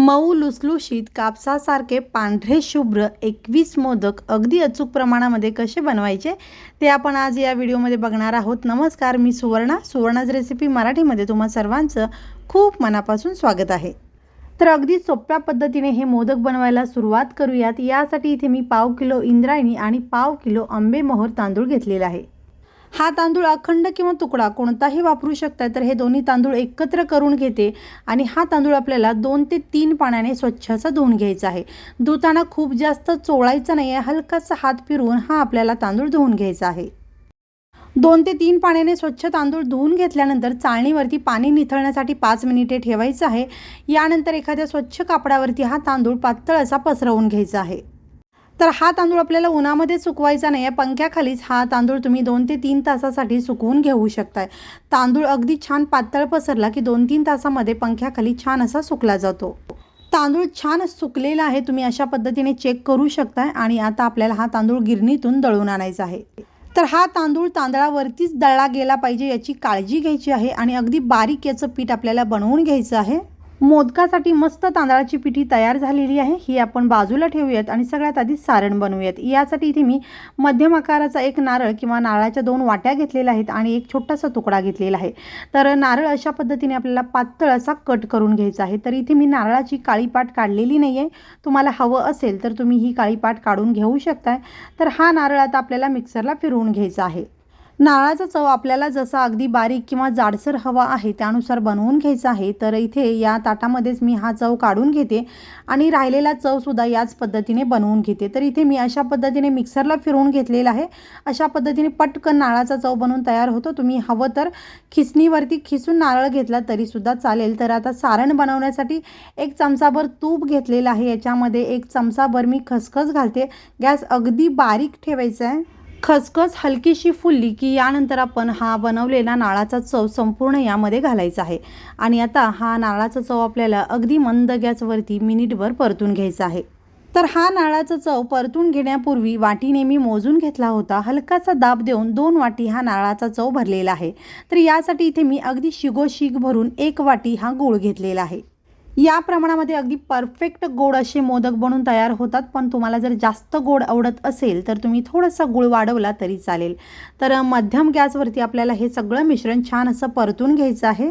मऊ लुसलुशीत कापसासारखे पांढरे शुभ्र एकवीस मोदक अगदी अचूक प्रमाणामध्ये कसे बनवायचे ते आपण आज या व्हिडिओमध्ये बघणार आहोत. नमस्कार मी सुवर्णा. सुवर्णाज रेसिपी मराठीमध्ये तुम्हा सर्वांचं खूप मनापासून स्वागत आहे. तर अगदी सोप्या पद्धतीने हे मोदक बनवायला सुरुवात करूयात. यासाठी इथे मी पाव किलो इंद्रायणी आणि पाव किलो आंबेमोहर तांदूळ घेतलेला आहे. हा तांदूळ अखंड किंवा तुकडा कोणताही वापरू शकता तर हे दोन्ही तांदूळ एकत्र करून घेते आणि हा तांदूळ आपल्याला दोन ते तीन पाण्याने स्वच्छ असा धुवून घ्यायचा आहे. धुताना खूप जास्त चोळायचा नाही आहे हलकासा हात फिरवून हा आपल्याला तांदूळ धुवून घ्यायचा आहे. दोन ते तीन पाण्याने स्वच्छ तांदूळ धुवून घेतल्यानंतर चाळणीवरती पाणी निथळण्यासाठी पाच मिनिटे ठेवायचं आहे. यानंतर एखाद्या स्वच्छ कापडावरती हा तांदूळ पातळ असा पसरवून घ्यायचा आहे. तर हा तांदूळ आपल्याला उन्हामध्ये सुकवायचा नाही आहे. पंख्याखालीच हा तांदूळ तुम्ही दोन ते तीन तासासाठी सुकवून घेऊ शकताय. तांदूळ अगदी छान पातळ पसरला की दोन तीन तासामध्ये पंख्याखाली छान असा सुकला जातो. तांदूळ छान सुकलेला आहे तुम्ही अशा पद्धतीने चेक करू शकताय आणि आता आपल्याला हा तांदूळ गिरणीतून दळून आणायचा आहे. तर हा तांदूळ तांदळावरतीच दळला गेला पाहिजे याची काळजी घ्यायची आहे आणि अगदी बारीक याचं पीठ आपल्याला बनवून घ्यायचं आहे. मोदकासाठी मस्त तांदळाची पिठी तयार झालेली आहे. ही आपण बाजूला ठेवूयात आणि सगळ्यात आधी सारण बनवूयात. यासाठी इथे मी मध्यम आकाराचा एक नारळ किंवा नारळाच्या दोन वाट्या घेतलेल्या आहेत आणि एक छोटासा तुकडा घेतलेला आहे. तर नारळ अशा पद्धतीने आपल्याला पातळ असा कट करून घ्यायचा आहे. तर इथे मी नारळाची काळी पाट काढलेली नाही आहे तुम्हाला हवं असेल तर तुम्ही ही काळी पाट काढून घेऊ शकताय. तर हा नारळ आता आपल्याला मिक्सरला फिरवून घ्यायचा आहे. नारळाचा चव आपल्याला जसा अगदी बारीक किंवा जाडसर हवा आहे त्यानुसार बनवून घ्यायचा आहे तर इथे या ताटामध्येच मी हा चव काढून घेते आणि राहिलेला चवसुद्धा याच पद्धतीने बनवून घेते. तर इथे मी अशा पद्धतीने मिक्सरला फिरवून घेतलेला आहे. अशा पद्धतीने पटकन नारळाचा चव बनवून तयार होतो. तुम्ही हवं तर खिसणीवरती खिसून नारळ घेतला तरीसुद्धा चालेल. तर आता सारण बनवण्यासाठी एक चमचाभर तूप घेतलेलं आहे. याच्यामध्ये एक चमचाभर मी खसखस घालते. गॅस अगदी बारीक ठेवायचा आहे. खसखस हलकीशी फुलली की यानंतर आपण हा बनवलेला नाळाचा चव संपूर्ण यामध्ये घालायचा आहे. आणि आता हा नारळाचा चव आपल्याला अगदी मंद गॅसवरती मिनिटभर परतून घ्यायचा आहे. तर हा नाळाचा चव परतून घेण्यापूर्वी वाटीने मी मोजून घेतला होता. हलकासा दाब देऊन दोन वाटी हा नारळाचा चव भरलेला आहे. तर यासाठी इथे मी अगदी शिगोशिग भरून एक वाटी हा गूळ घेतलेला आहे. या प्रमाणामध्ये अगदी परफेक्ट गोड असे मोदक बनून तयार होतात. पण तुम्हाला जर जास्त गोड आवडत असेल तर तुम्ही थोडासा गुळ वाढवला तरी चालेल. तर मध्यम गॅसवरती आपल्याला हे सगळं मिश्रण छान असं परतून घ्यायचं आहे.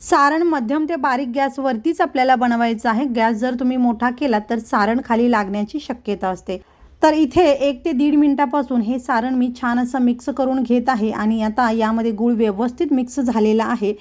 सारण मध्यम ते बारीक गॅसवरतीच आपल्याला बनवायचं आहे. गॅस जर तुम्ही मोठा केला तर सारण खाली लागण्याची शक्यता असते. तर इथे एक ते दीड मिनटापासून हे सारण मी छान असं मिक्स करून घेत आहे आणि आता यामध्ये गूळ व्यवस्थित मिक्स झालेला आहे.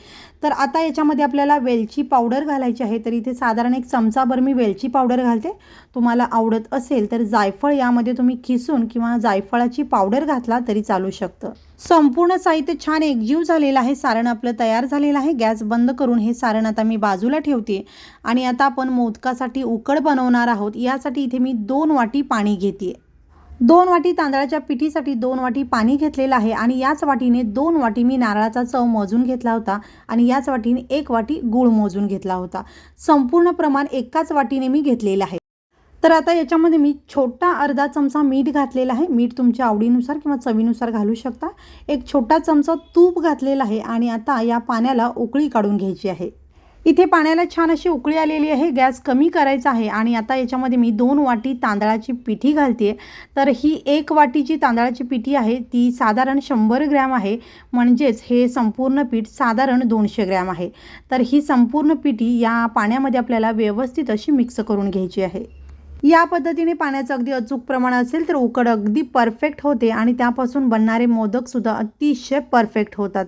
तर आता याच्यामध्ये आपल्याला वेलची पावडर घालायची आहे तर इथे साधारण एक चमचाभर मी वेलची पावडर घालते. तुम्हाला आवडत असेल तर जायफळ यामध्ये तुम्ही खिसून किंवा जायफळाची पावडर घातला तरी चालू शकतं. संपूर्ण साहित्य छान एकजीव झालेलं आहे सारण आपलं तयार झालेलं आहे. गॅस बंद करून हे सारण आता मी बाजूला ठेवते. आणि आता आपण मोदकासाठी उकड बनवणार आहोत. यासाठी इथे मी दोन वाटी पाणी घेते. दोन वाटी तांदळाच्या पिठीसाठी दोन वाटी पाणी घेतलेलं आहे आणि याच वाटीने दोन वाटी मी नारळाचा चव मोजून घेतला होता आणि याच वाटीने एक वाटी गूळ मोजून घेतला होता. संपूर्ण प्रमाण एकाच वाटीने मी घेतलेलं आहे. तर आता याच्यामध्ये मी छोटा अर्धा चमचा मीठ घातलेला आहे. मीठ तुमच्या आवडीनुसार किंवा चवीनुसार घालू शकता. एक छोटा चमचा तूप घातलेला आहे आणि आता या पाण्याला उकळी काढून घ्यायची आहे. इथे पाण्याला छान अशी उकळी आलेली आहे गॅस कमी करायचा आहे आणि आता याच्यामध्ये मी दोन वाटी तांदळाची पिठी घालते. तर ही एक वाटीची तांदळाची पिठी आहे ती साधारण शंभर ग्रॅम आहे. म्हणजेच हे संपूर्ण पीठ साधारण दोनशे ग्रॅम आहे. तर ही संपूर्ण पिठी या पाण्यामध्ये आपल्याला व्यवस्थित अशी मिक्स करून घ्यायची आहे. या पद्धतीने पाण्याचं अगदी अचूक प्रमाण असेल तर उकड अगदी परफेक्ट होते आणि त्यापासून बनणारे मोदकसुद्धा अतिशय परफेक्ट होतात.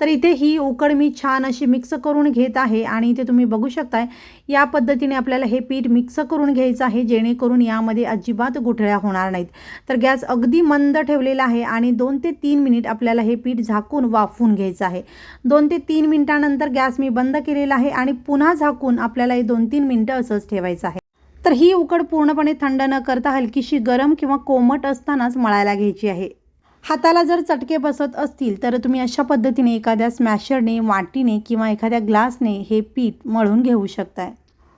तर इथे ही उकड मी छान अशी मिक्स करून घेत आहे आणि इथे तुम्ही बघू शकताय या पद्धतीने आपल्याला हे पीठ मिक्स करून घ्यायचं आहे जेणेकरून यामध्ये अजिबात गुठळ्या होणार नाहीत. तर गॅस अगदी मंद ठेवलेला आहे आणि दोन ते तीन मिनिट आपल्याला हे पीठ झाकून वाफून घ्यायचं आहे. दोन ते तीन मिनिटानंतर गॅस मी बंद केलेला आहे आणि पुन्हा झाकून आपल्याला हे दोन तीन मिनटं असंच ठेवायचं आहे. तर ही उकड पूर्णपणे थंड न करता हलकीशी गरम किंवा कोमट असतानाच मळायला घ्यायची आहे. हाताला जर चटके बसत असतील तर तुम्ही अशा पद्धतीने एखाद्या स्मॅशरने वाटीने किंवा एखाद्या ग्लासने हे पीठ मळून घेऊ शकताय.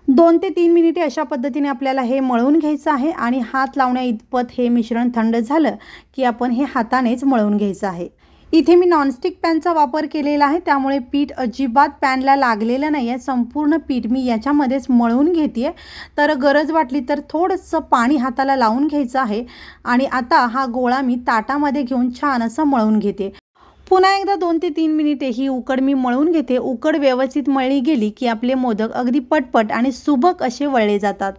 दोन ते तीन मिनिटे अशा पद्धतीने आपल्याला हे मळून घ्यायचं आहे आणि हात लावण्या इतपत हे मिश्रण थंड झालं की आपण हे हातानेच मळून घ्यायचं आहे. इथे मी नॉनस्टिक पॅनचा वापर केलेला आहे. त्यामुळे पीठ अजिबात पॅनला लागलेलं नाही आहे संपूर्ण पीठ मी याच्यामध्येच मळून घेते तर गरज वाटली तर थोडंसं पाणी हाताला लावून घ्यायचं आहे. आणि आता हा गोळा मी ताटामध्ये घेऊन छान असं मळून घेते. पुन्हा एकदा दोन ते तीन मिनिटे ही उकड मी मळून घेते. उकड व्यवस्थित मळली गेली की आपले मोदक अगदी पटपट आणि सुबक असे वळले जातात.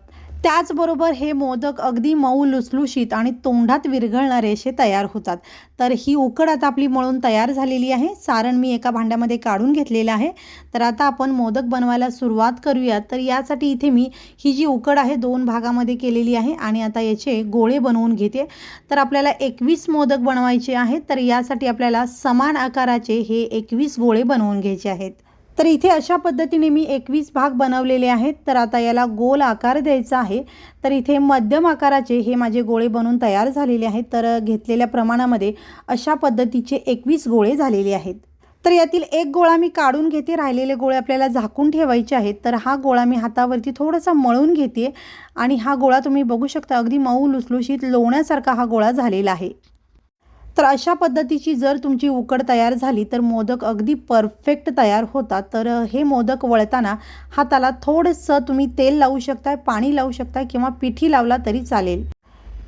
त्याचबरोबर हे मोदक अगदी मऊ लुसलुशीत आणि तोंडात विरघळणारे असे तयार होतात. तर ही उकड आता आपली मळून तयार झालेली आहे. सारण मी एका भांड्यामध्ये काढून घेतलेलं आहे. तर आता आपण मोदक बनवायला सुरुवात करूया तर यासाठी इथे मी ही जी उकड आहे दोन भागामध्ये केलेली आहे आणि आता याचे गोळे बनवून घेते. तर आपल्याला एकवीस मोदक बनवायचे आहेत. तर यासाठी आपल्याला समान आकाराचे हे एकवीस गोळे बनवून घ्यायचे आहेत. तर इथे अशा पद्धतीने मी एकवीस भाग बनवलेले आहेत. तर आता याला गोल आकार द्यायचा आहे. तर इथे मध्यम आकाराचे हे माझे गोळे बनवून तयार झालेले आहेत. तर घेतलेल्या प्रमाणामध्ये अशा पद्धतीचे एकवीस गोळे झालेले आहेत. तर यातील एक गोळा मी काढून घेते. राहिलेले गोळे आपल्याला झाकून ठेवायचे आहेत. तर हा गोळा मी हातावरती थोडासा मळून घेते. आणि हा गोळा तुम्ही बघू शकता अगदी मऊ लुसलुशीत लोण्यासारखा हा गोळा झालेला आहे. तर अशा पद्धतीची जर तुमची उकड तयार झाली तर मोदक अगदी परफेक्ट तयार होतात. तर हे मोदक वळताना हाताला थोडंसं तुम्ही तेल लावू शकताय पाणी लावू शकताय किंवा पिठी लावला तरी चालेल.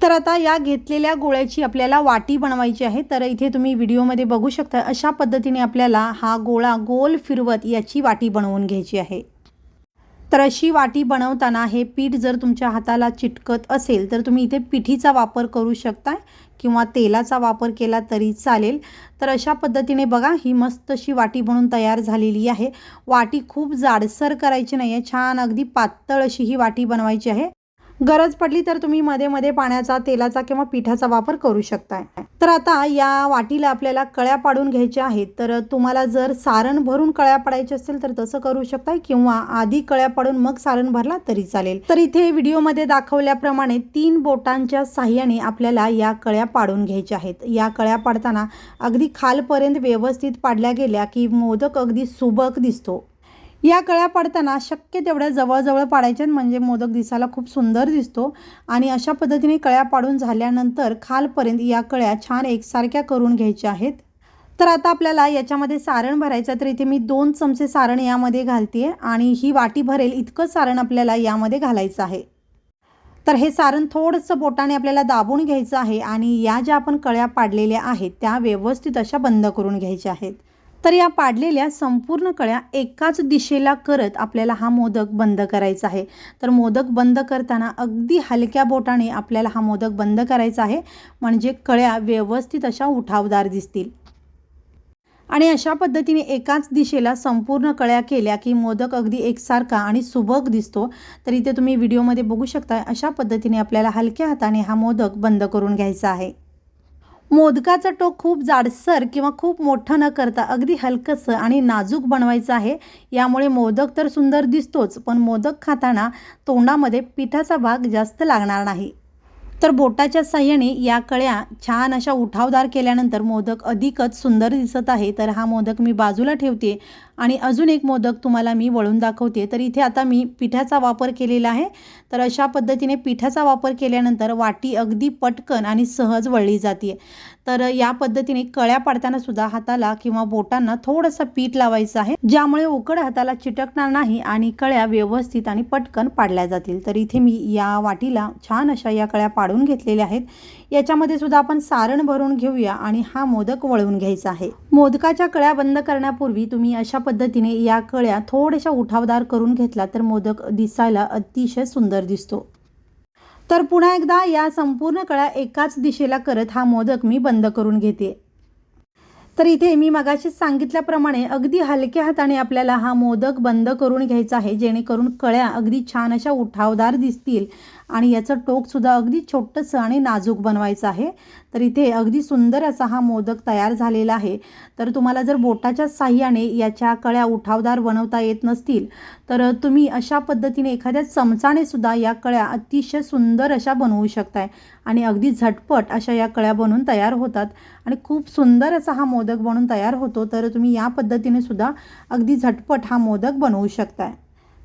तर आता या घेतलेल्या गोळ्याची आपल्याला वाटी बनवायची आहे. तर इथे तुम्ही व्हिडिओमध्ये बघू शकता अशा पद्धतीने आपल्याला हा गोळा गोल फिरवत याची वाटी बनवून घ्यायची आहे. तर अशी वाटी बनवताना हे पीठ जर तुमच्या हाताला चिटकत असेल तर तुम्ही इथे पिठीचा वापर करू शकता किंवा तेलाचा वापर केला तरी चालेल. तर अशा पद्धतीने बघा ही मस्त अशी वाटी बनून तयार झालेली आहे. वाटी खूप जाडसर करायची नाही आहे छान अगदी पातळ अशी ही वाटी बनवायची आहे. गरज पडली तर तुम्ही मध्ये मध्ये पाण्याचा तेलाचा किंवा पिठाचा वापर करू शकताय. तर आता या वाटीला आपल्याला कळ्या पाडून घ्यायच्या आहेत. तर तुम्हाला जर सारण भरून कळ्या पाडायचे असेल तर तसं करू शकताय किंवा आधी कळ्या पाडून मग सारण भरला तरी चालेल. तर इथे व्हिडिओमध्ये दाखवल्याप्रमाणे तीन बोटांच्या साह्याने आपल्याला या कळ्या पाडून घ्यायच्या आहेत. या कळ्या पाडताना अगदी खालपर्यंत व्यवस्थित पाडल्या गेल्या की मोदक अगदी सुबक दिसतो. या कळ्या पाडताना शक्य तेवढ्या जवळजवळ पाडायच्यात म्हणजे मोदक दिसायला खूप सुंदर दिसतो. आणि अशा पद्धतीने कळ्या पाडून झाल्यानंतर खालपर्यंत या कळ्या छान एकसारख्या करून घ्यायच्या आहेत. तर आता आपल्याला याच्यामध्ये सारण भरायचं तर इथे मी दोन चमचे सारण यामध्ये घालते आणि ही वाटी भरेल इतकं सारण आपल्याला यामध्ये घालायचं आहे. तर हे सारण थोडंसं बोटाने आपल्याला दाबून घ्यायचं आहे. आणि या ज्या आपण कळ्या पाडलेल्या आहेत त्या व्यवस्थित अशा बंद करून घ्यायच्या आहेत. तर या पाडलेल्या संपूर्ण कळ्या एकाच दिशेला करत आपल्याला हा मोदक बंद करायचा आहे. तर मोदक बंद करताना अगदी हलक्या बोटाने आपल्याला हा मोदक बंद करायचा आहे. म्हणजे कळ्या व्यवस्थित अशा उठावदार दिसतील. आणि अशा पद्धतीने एकाच दिशेला संपूर्ण कळ्या केल्या की मोदक अगदी एकसारखा आणि सुबक दिसतो. तर इथे तुम्ही व्हिडिओमध्ये बघू शकता अशा पद्धतीने आपल्याला हलक्या हाताने हा मोदक बंद करून घ्यायचा आहे. मोदकाचं टोक खूप जाडसर किंवा खूप मोठं न करता अगदी हलकंसं आणि नाजूक बनवायचं आहे. यामुळे मोदक तर सुंदर दिसतोच पण मोदक खाताना तोंडामध्ये पिठाचा भाग जास्त लागणार नाही. तर बोटाच्या साह्याने या कळ्या छान अशा उठावदार केल्यानंतर मोदक अधिकच सुंदर दिसत आहे. तर हा मोदक मी बाजूला ठेवते आणि अजून एक मोदक तुम्हाला मी वळून दाखवते. तर इथे आता मी पिठाचा वापर केलेला आहे. तर अशा पद्धतीने पिठाचा वापर केल्यानंतर वाटी अगदी पटकन आणि सहज वळली जाते. तर या पद्धतीने कळ्या पाडताना सुद्धा हाताला किंवा बोटांना थोडंसं पीठ लावायचं आहे. ज्यामुळे उकड हाताला चिटकणार नाही आणि कळ्या व्यवस्थित आणि पटकन पाडल्या जातील. तर इथे मी या वाटीला छान अशा या कळ्या पाडून घेतलेल्या आहेत. याच्यामध्ये सुद्धा आपण सारण भरून घेऊया आणि हा मोदक वळवून घ्यायचा आहे. मोदकाच्या कळ्या बंद करण्यापूर्वी तुम्ही अशा पद्धतीने या कळ्या थोड्याशा उठावदार करून घेतला तर मोदक दिसायला अतिशय सुंदर दिसतो. तर पुन्हा एकदा या संपूर्ण कळ्या एकाच दिशेला करत हा मोदक मी बंद करून घेते. तर इथे मी मगाशीच सांगितल्याप्रमाणे अगदी हलक्या हाताने आपल्याला हा मोदक बंद करून घ्यायचा आहे जेणेकरून कळ्या अगदी छान अशा उठावदार दिसतील आणि याचं टोकसुद्धा अगदी छोटंसं आणि नाजूक बनवायचं आहे. तर इथे अगदी सुंदर असा हा मोदक तयार झालेला आहे. तर तुम्हाला जर बोटाच्या साह्याने याच्या कळ्या उठावदार बनवता येत नसतील तर तुम्ही अशा पद्धतीने एखाद्या चमचाने सुद्धा या कळ्या अतिशय सुंदर अशा बनवू शकताय. आणि अगदी झटपट अशा या कळ्या बनवून तयार होतात. आणि खूप सुंदर असा हा मोदक बनवून तयार होतो. तर तुम्ही या पद्धतीने सुद्धा अगदी झटपट हा मोदक बनवू शकताय.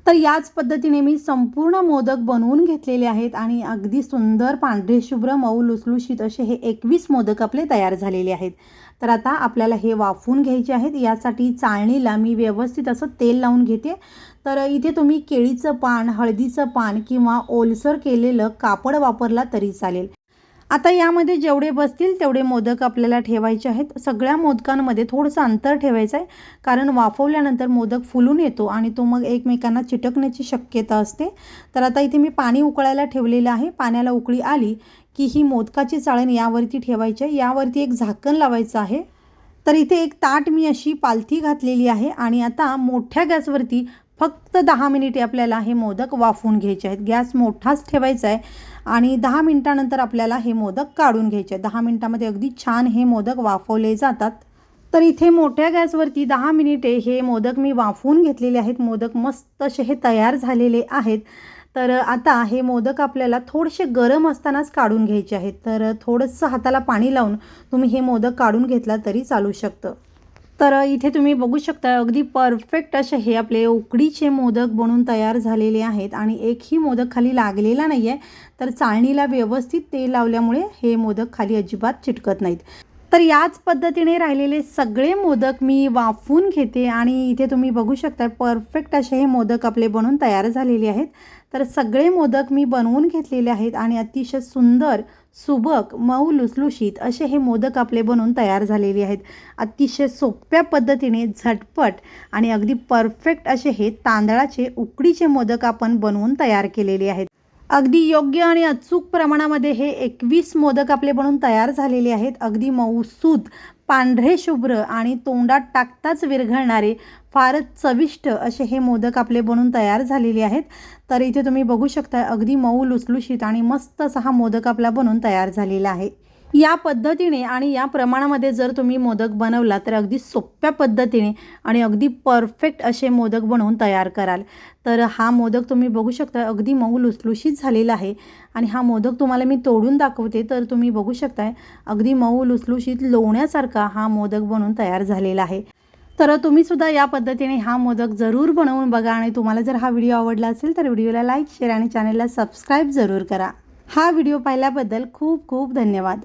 तर याच पद्धतीने मी संपूर्ण मोदक बनवून घेतलेले आहेत आणि अगदी सुंदर पांढरे शुभ्र मऊ लुसलुशीत असे हे एकवीस मोदक आपले तयार झालेले आहेत. तर आता आपल्याला हे वाफवून घ्यायचे आहेत. यासाठी चाळणीला मी व्यवस्थित असं तेल लावून घेते. तर इथे तुम्ही केळीचं पान हळदीचं पान किंवा ओलसर केलेलं कापड वापरला तरी चालेल. आता यामध्ये जेवढे बसतील तेवढे मोदक आपल्याला ठेवायचे आहेत. सगळ्या मोदकांमध्ये थोडंसं अंतर ठेवायचं आहे. कारण वाफवल्यानंतर मोदक फुलून येतो आणि तो मग एकमेकांना चिटकण्याची शक्यता असते. तर आता इथे मी पाणी उकळायला ठेवलेलं आहे. पाण्याला उकळी आली की ही मोदकाची चाळण यावरती ठेवायची आहे. यावरती एक झाकण लावायचं आहे. तर इथे एक ताट मी अशी पालथी घातलेली आहे आणि आता मोठ्या गॅसवरती फक्त दहा मिनिटे आपल्याला हे मोदक वाफवून घ्यायचे आहेत. गॅस मोठाच ठेवायचा आहे. आणि दहा मिनटानंतर आपल्याला हे मोदक काढून घ्यायचे. आहेत दहा मिनटामध्ये अगदी छान हे मोदक वाफवले जातात. तर इथे मोठ्या गॅसवरती दहा मिनिटे हे मोदक मी वाफवून घेतलेले आहेत. मोदक मस्त असे हे तयार झालेले आहेत. तर आता हे मोदक आपल्याला थोडेसे गरम असतानाच काढून घ्यायचे आहेत. तर थोडंसं हाताला पाणी लावून तुम्ही हे मोदक काढून घेतला तरी चालू शकतं. तर इथे तुम्ही बघू शकता अगदी परफेक्ट असे हे आपले उकडीचे मोदक बनून तयार झालेले आहेत आणि एकही मोदक खाली लागलेला नाही आहे तर चाळणीला व्यवस्थित तेल लावल्यामुळे हे मोदक खाली अजिबात चिटकत नाहीत. तर याच पद्धतीने राहिलेले सगळे मोदक मी वाफवून घेते आणि इथे तुम्ही बघू शकता परफेक्ट असे हे मोदक आपले बनवून तयार झालेले आहेत. तर सगळे मोदक मी बनवून घेतलेले आहेत आणि अतिशय सुंदर सुबक मऊ लुसलुशीत असे हे मोदक आपले बनवून तयार झालेले आहेत. अतिशय सोप्या पद्धतीने झटपट आणि अगदी परफेक्ट असे हे तांदळाचे उकडीचे मोदक आपण बनवून तयार केलेले आहेत. अगदी योग्य आणि अचूक प्रमाणामध्ये हे एकवीस मोदक आपले बनवून तयार झालेले आहेत. अगदी मऊसूत पांढरे शुभ्र आणि तोंडात टाकताच विरघळणारे फारच चविष्ट असे हे मोदक आपले बनून तयार झालेले आहेत. तर इथे तुम्ही बघू शकता अगदी मऊ लुसलुशीत आणि मस्त असा हा मोदक आपला बनून तयार झालेला आहे. या पद्धतीने आणि या प्रमाणामध्ये जर तुम्ही मोदक बनवला तर अगदी सोप्या पद्धतीने आणि अगदी परफेक्ट असे मोदक बनवून तयार कराल. तर हा मोदक तुम्ही बघू शकता अगदी मऊ लुसलुशीत झालेला आहे आणि हा मोदक तुम्हाला मी तोडून दाखवते तर तुम्ही बघू शकताय अगदी मऊ लुसलुशीत लोण्यासारखा हा मोदक बनवून तयार झालेला आहे. तर तुम्ही सुद्धा या पद्धतीने हा मोदक जरूर बनवून बघा आणि तुम्हाला जर हा व्हिडिओ आवडला असेल तर व्हिडिओला लाईक शेअर आणि चॅनलला सबस्क्राईब जरूर करा. हा व्हिडिओ पाहिल्याबद्दल खूप खूप धन्यवाद.